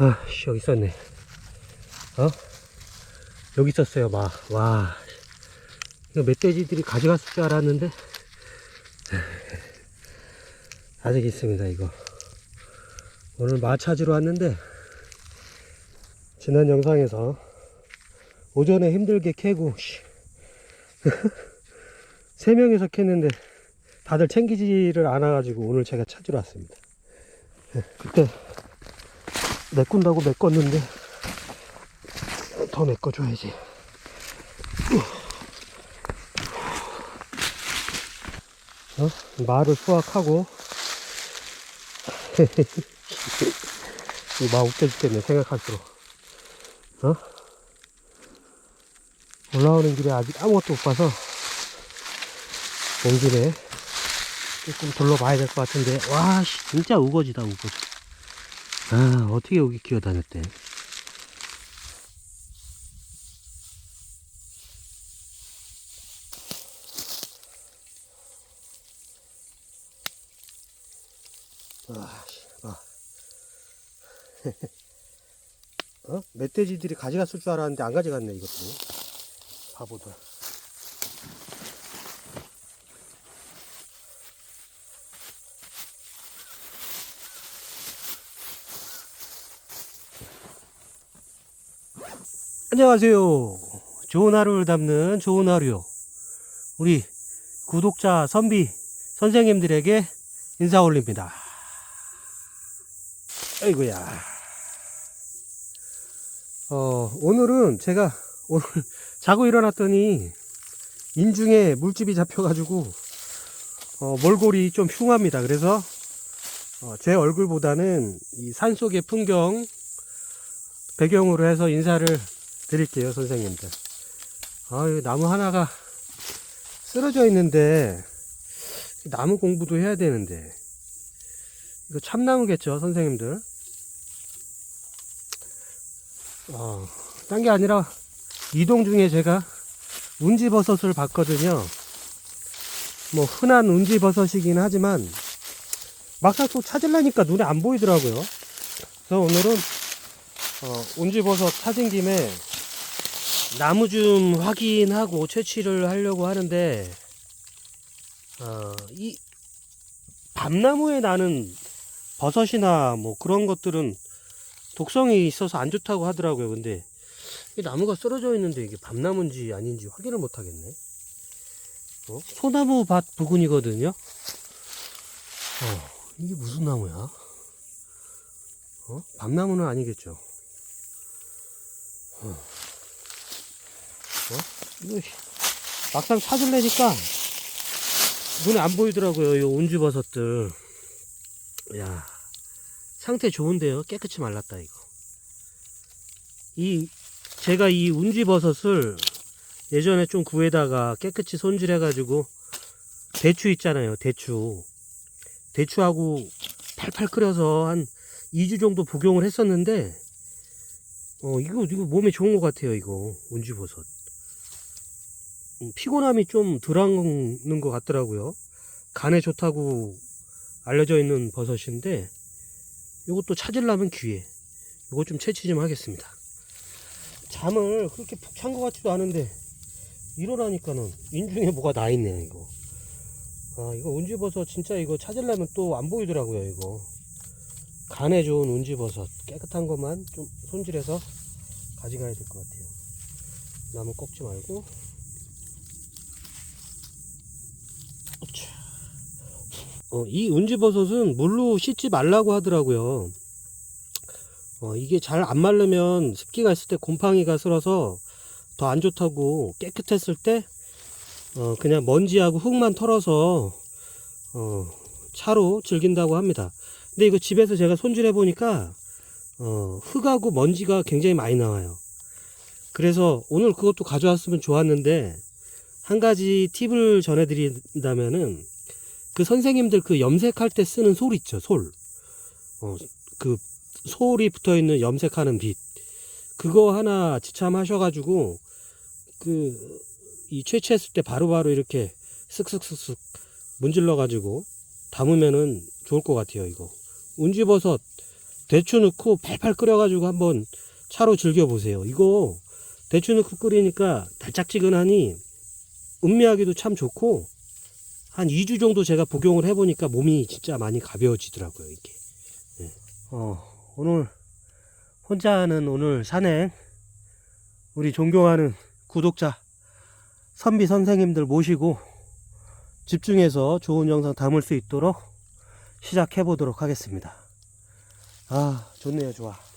아, 씨, 여기 있었네. 어? 여기 있었어요, 마. 와. 이거 멧돼지들이 가져갔을 줄 알았는데. 아직 있습니다, 이거. 오늘 마 찾으러 왔는데, 지난 영상에서 오전에 힘들게 캐고, 씨. 세 명이서 캤는데, 다들 챙기지를 않아가지고 오늘 제가 찾으러 왔습니다. 그때 메꾼다고 메꿨는데 더 메꿔줘야지. 어? 말을 수확하고? 이마 웃겨 죽겠네 생각할수록. 어? 올라오는 길에 아직 아무것도 못 봐서 온 길에 조금 둘러봐야 될 것 같은데. 와 씨, 진짜 우거지다 우거지 아 어떻게 여기 기어다녔대 아, 씨, 아. 어? 멧돼지들이 가져갔을 줄 알았는데 안 가져갔네 이것도 바보들 안녕하세요. 좋은 하루를 담는 좋은 하루요. 우리 구독자 선비 선생님들에게 인사 올립니다. 아이고야. 어, 오늘은 제가 오늘 자고 일어났더니 인중에 물집이 잡혀가지고 어, 몰골이 좀 흉합니다. 그래서 어, 제 얼굴보다는 이 산속의 풍경 배경으로 해서 인사를 드릴게요, 선생님들. 아유, 나무 하나가 쓰러져 있는데, 나무 공부도 해야 되는데, 이거 참나무겠죠, 선생님들? 어, 딴 게 아니라, 이동 중에 제가 운지버섯을 봤거든요. 뭐, 흔한 운지버섯이긴 하지만, 막상 또 찾으려니까 눈에 안 보이더라고요. 그래서 오늘은, 어, 운지버섯 찾은 김에, 나무 좀 확인하고 채취를 하려고 하는데 어, 이 밤나무에 나는 버섯이나 뭐 그런 것들은 독성이 있어서 안 좋다고 하더라고요. 근데 이 나무가 쓰러져 있는데 이게 밤나무인지 아닌지 확인을 못 하겠네. 어? 소나무 밭 부근이거든요. 어, 이게 무슨 나무야? 어? 밤나무는 아니겠죠. 이거 막상 찾으려니까 눈에 안 보이더라고요. 이 온주버섯들. 야 상태 좋은데요. 깨끗이 말랐다 이거. 이 제가 이 운지버섯을 예전에 좀 구에다가 깨끗이 손질해가지고 대추 있잖아요. 대추. 대추하고 팔팔 끓여서 한 2주 정도 복용을 했었는데 어 이거 이거 몸에 좋은 것 같아요. 이거 운지버섯. 음, 피곤함이 좀 덜하는 것 같더라고요. 간에 좋다고 알려져 있는 버섯인데 이것도 찾으려면 기회. 이거 좀 채취 좀 하겠습니다. 잠을 그렇게 푹잔것 같지도 않은데 일어나니까는 인중에 뭐가 나 있네요 이거. 아 이거 운지버섯 진짜 이거 찾으려면 또 안 보이더라고요 이거. 간에 좋은 운지버섯 깨끗한 것만 좀 손질해서 가져가야 될 것 같아요. 나무 꺾지 말고 어, 이 운지버섯은 물로 씻지 말라고 하더라고요. 어, 이게 잘안 마르면 습기가 있을 때 곰팡이가 슬어서 더 안 좋다고 깨끗했을 때 어, 그냥 먼지하고 흙만 털어서 어, 차로 즐긴다고 합니다. 근데 이거 집에서 제가 손질해 보니까 어, 흙하고 먼지가 굉장히 많이 나와요. 그래서 오늘 그것도 가져왔으면 좋았는데 한 가지 팁을 전해드린다면은 그 선생님들 그 염색할 때 쓰는 솔 있죠, 솔. 어, 그 솔이 붙어 있는 염색하는 빛. 그거 하나 지참하셔가지고, 그, 이 채취했을 때 바로 바로 이렇게 쓱쓱쓱쓱 문질러가지고 담으면은 좋을 것 같아요, 이거. 운지버섯 대추 넣고 팔팔 끓여가지고 한번 차로 즐겨보세요. 이거 대추 넣고 끓이니까 달짝지근하니 음미하기도 참 좋고 한 2주 정도 제가 복용을 해보니까 몸이 진짜 많이 가벼워지더라고요. 이게. 예. 어, 오늘 혼자 하는 오늘 산행 우리 존경하는 구독자 선비 선생님들 모시고 집중해서 좋은 영상 담을 수 있도록 시작해 보도록 하겠습니다. 아, 좋네요, 좋아.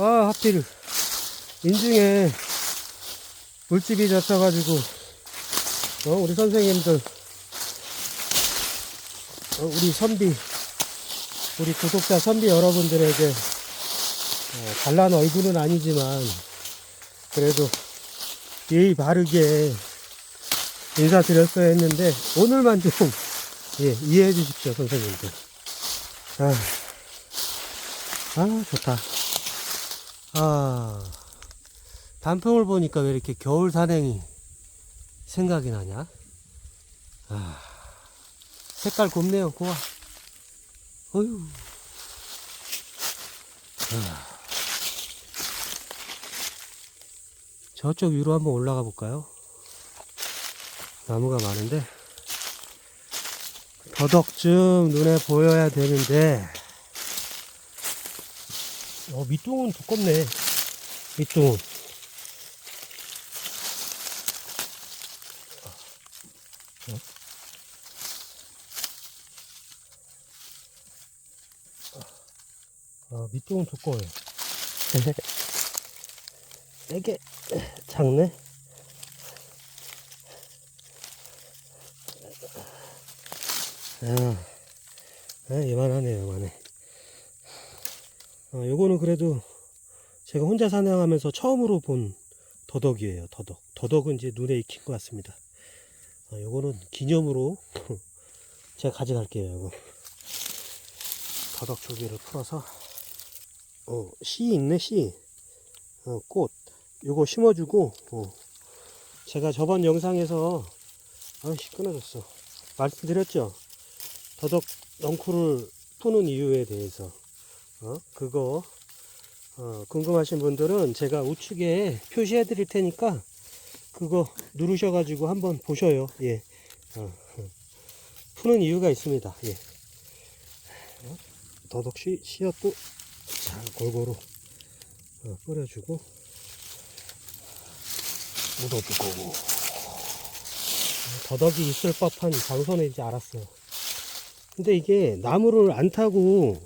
아, 하필 인중에 물집이 잡혀가지고 어, 우리 선생님들 어, 우리 선비 우리 구독자 선비 여러분들에게 어, 잘난 얼굴은 아니지만 그래도 예의 바르게 인사드렸어야 했는데 오늘만 좀 예, 이해해 주십시오 선생님들. 아, 아 좋다 아 단풍을 보니까 왜 이렇게 겨울 산행이 생각이 나냐? 아 색깔 곱네요 고와. 어휴. 아. 저쪽 위로 한번 올라가 볼까요? 나무가 많은데. 더덕쯤 눈에 보여야 되는데 어 밑둥은 두껍네 밑둥은 아, 밑둥은 두꺼워요. 되게 작네. 아, 아 이만하네요, 이만해. 아, 요거는 그래도 제가 혼자 사냥하면서 처음으로 본 더덕이에요, 더덕. 더덕은 이제 눈에 익힌 것 같습니다. 아, 요거는 기념으로 제가 가져갈게요, 요거. 더덕 조개를 풀어서 어, 씨 있네, 씨. 어, 꽃. 요거 심어주고, 어. 제가 저번 영상에서, 아이씨, 끊어졌어. 말씀드렸죠? 더덕 넝쿨을 푸는 이유에 대해서. 어, 그거, 어, 궁금하신 분들은 제가 우측에 표시해 드릴 테니까, 그거 누르셔 가지고 한번 보셔요. 예. 어, 어. 푸는 이유가 있습니다. 예. 어, 더덕 씨, 씨앗도 잘 골고루 어, 뿌려주고 묻어주고 더덕이 있을 법한 장소는 이제 알았어요 근데 이게 나무를 안 타고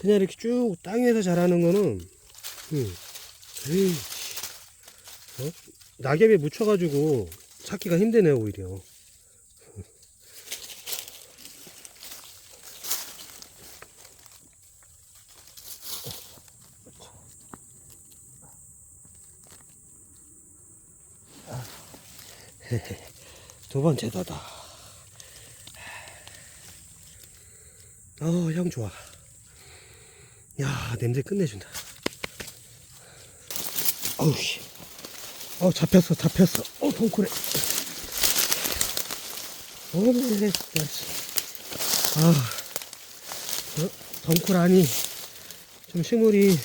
그냥 이렇게 쭉 땅에서 자라는 거는 음, 어? 낙엽에 묻혀가지고 찾기가 힘드네요 오히려 두 번째 더다. 어, 향 좋아. 야, 냄새 끝내준다. 어우, 씨. 어, 잡혔어, 잡혔어. 어, 동그래. 어메. 아, 어, 덩쿨 안이 좀 식물이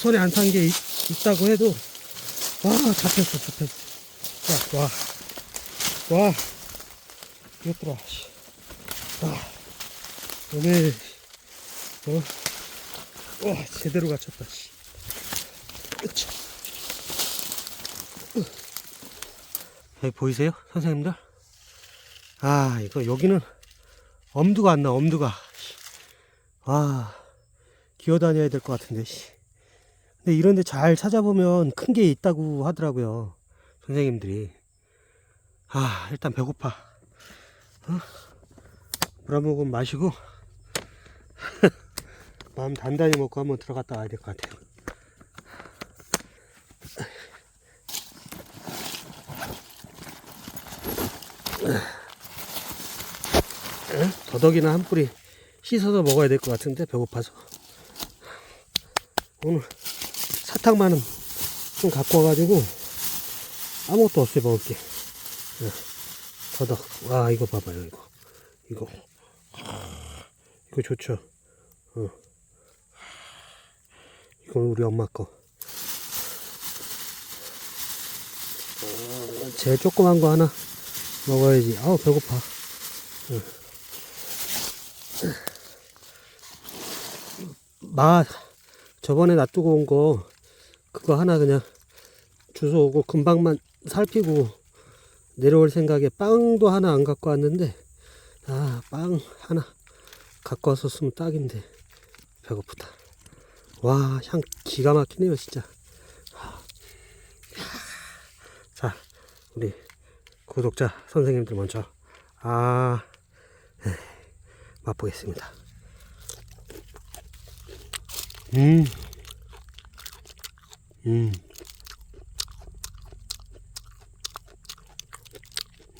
손에 안 탄 게 있다고 해도, 와, 잡혔어, 잡혔어. 자, 와. 와. 이것들아, 씨. 와. 오늘, 어. 와, 제대로 갖췄다, 씨. 으차. 으. 여기 보이세요? 선생님들? 아, 이거, 여기는 엄두가 안 나, 엄두가. 아, 기어 다녀야 될 것 같은데, 씨. 근데 이런데 잘 찾아보면 큰 게 있다고 하더라고요. 선생님들이 아 일단 배고파 어? 물 한 모금 마시고 마음 단단히 먹고 한번 들어갔다 와야 될 것 같아요. 더덕이나 한 뿌리 씻어서 먹어야 될 것 같은데 배고파서. 오늘 사탕만은 좀 갖고 와가지고 아무것도 없어요 먹을 게. 네. 더덕. 와 이거 봐봐요 이거. 이거. 이거 좋죠. 어. 이건 우리 엄마 거. 어, 제일 조그만 거 하나 먹어야지. 아우 배고파. 마 저번에 놔두고 온 거 그거 하나 그냥 주워 오고 금방만 살피고 내려올 생각에 빵도 하나 안 갖고 왔는데 아 빵 하나 갖고 왔었으면 딱인데. 배고프다 와 향 기가 막히네요 진짜 자 우리 구독자 선생님들 먼저 아 에이, 맛보겠습니다 음, 음,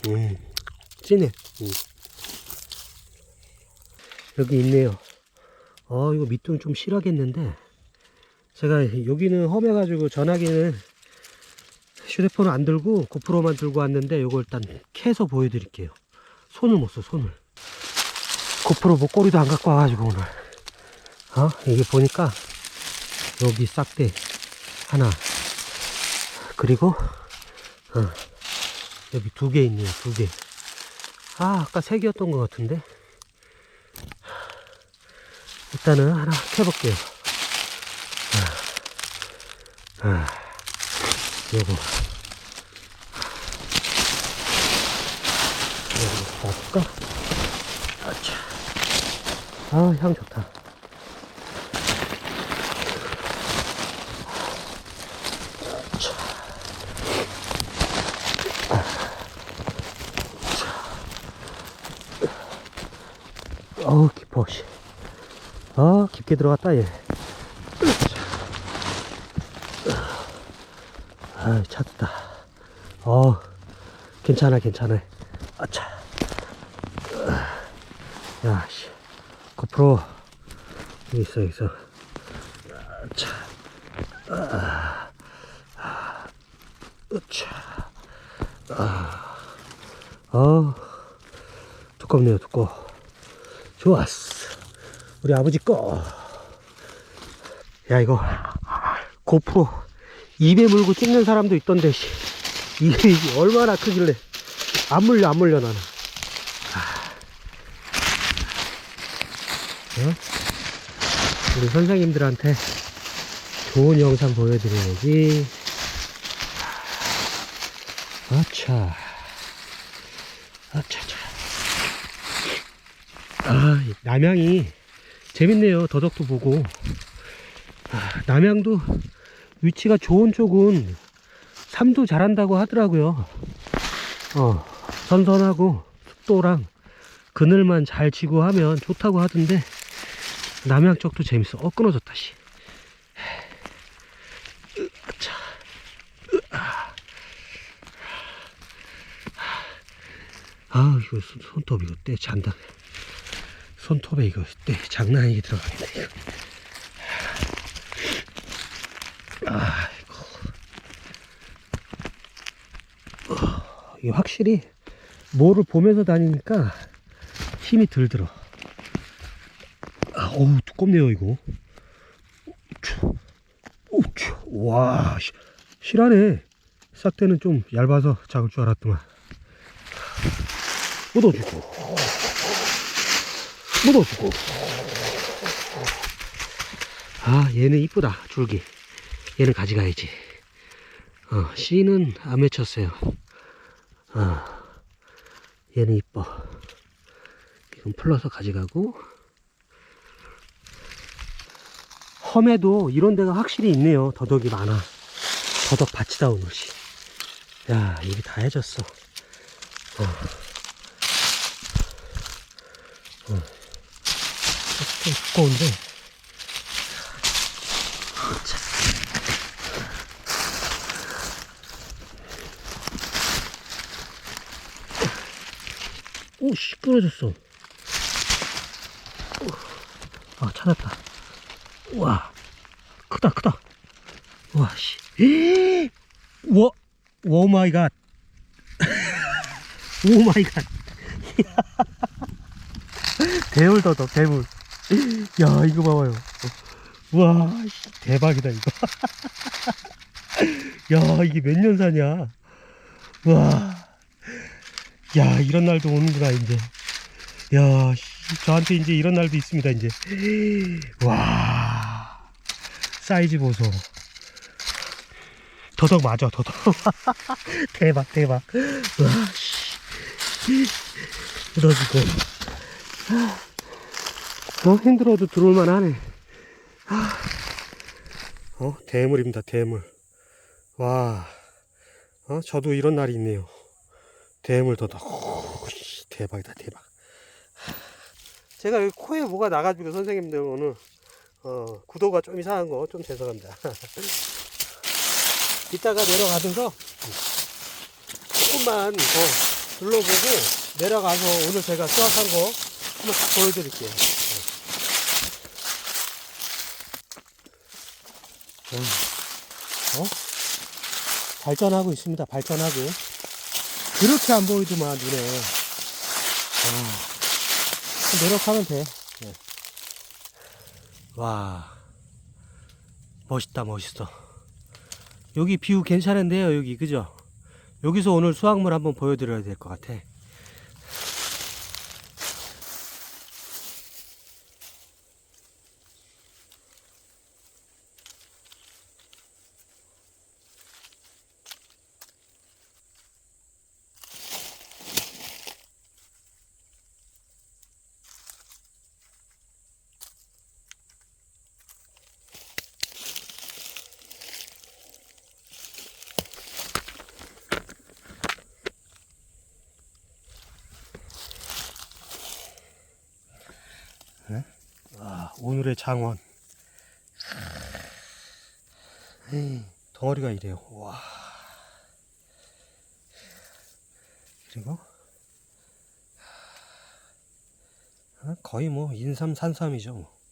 음, 진해. 음. 여기 있네요. 어, 이거 밑둥 좀 실하겠는데. 제가 여기는 험해가지고 전화기는 휴대폰을 안 들고 고프로만 들고 왔는데 이거 일단 캐서 보여드릴게요. 손을 못 써, 손을. 고프로 목걸이도 안 갖고 와가지고 오늘. 어? 이게 보니까 여기 싹대 하나 그리고 어, 여기 두 개 있네요 두개 아 아까 세 개였던 것 같은데 일단은 하나 캐볼게요 아, 아, 요거 요거 놔둘까? 아차 아향 좋다 어우 깊어 씨. 아 깊게 들어갔다 얘 아, 찾았다. 어 괜찮아 괜찮아. 아차. 야씨. 고프로 여기 있어 여기 있어. 아차. 아, 아, 아, 어 두껍네요 두꺼워. 좋았어. 우리 아버지 거. 야, 이거, 고프로 입에 물고 찍는 사람도 있던데, 씨. 이게, 이게 얼마나 크길래. 안 물려, 안 물려, 나는. 아. 어? 우리 선생님들한테 좋은 영상 보여드려야지. 아차. 아차차. 아, 이 남양이 재밌네요. 더덕도 보고. 아, 남양도 위치가 좋은 쪽은 삶도 잘한다고 하더라고요. 어, 선선하고 습도랑 그늘만 잘 지고 하면 좋다고 하던데 남양 쪽도 재밌어. 어, 끊어졌다. 으, 아. 아, 이거 손- 손톱 이거 때 잔다. 손톱에 이거 때 장난 아니게 들어가겠네 이거. 아이고 어, 이게 확실히 뭐를 보면서 다니니까 힘이 덜 들어 아, 어우 두껍네요 이거 우쭈. 와 시- 실하네 싹대는 좀 얇아서 작을 줄 알았더만 묻어주고 묻어주고. 아, 얘는 이쁘다, 줄기. 얘는 가져가야지. 어, 씨는 안 맺혔어요. 어, 얘는 이뻐. 이건 풀러서 가져가고. 험에도 이런 데가 확실히 있네요. 더덕이 많아. 더덕 밭이다, 오늘 씨. 야, 여기 다 해졌어. 어. 좀 두꺼운데. 오, 시끄러졌어. 아, 찾았다. 우와, 크다, 크다. 우와, 씨. 우와, 오 마이 갓. 오 마이 갓. 대물 더더 대물. 야, 이거 봐봐요. 우와, 씨, 대박이다, 이거. 야, 이게 몇 년 사냐. 우와. 야, 이런 날도 오는구나, 이제. 야, 씨, 저한테 이제 이런 날도 있습니다, 이제. 와. 사이즈 보소. 더덕 맞아, 더덕. 대박, 대박. 와, 씨. 들어지고. 어, 힘들어도 들어올만 하네. 어, 대물입니다, 대물. 와, 어, 저도 이런 날이 있네요. 대물 씨, 대박이다, 대박. 제가 여기 코에 뭐가 나가지고 선생님들 오늘 어, 구도가 좀 이상한 거 좀 죄송합니다. 이따가 내려가면서 조금만 더 둘러보고 내려가서 오늘 제가 수확한 거 한번 딱 보여드릴게요. 네. 어? 발전하고 있습니다. 발전하고. 그렇게 안 보이더만 눈에. 어. 노력하면 돼. 네. 와, 멋있다, 멋있어. 여기 뷰 괜찮은데요, 여기 그죠? 여기서 오늘 수확물 한번 보여드려야 될 것 같아. 아, 오늘의 장원. 에이, 덩어리가 이래요. 와. 그리고 어, 거의 뭐 인삼 산삼이죠. 뭐.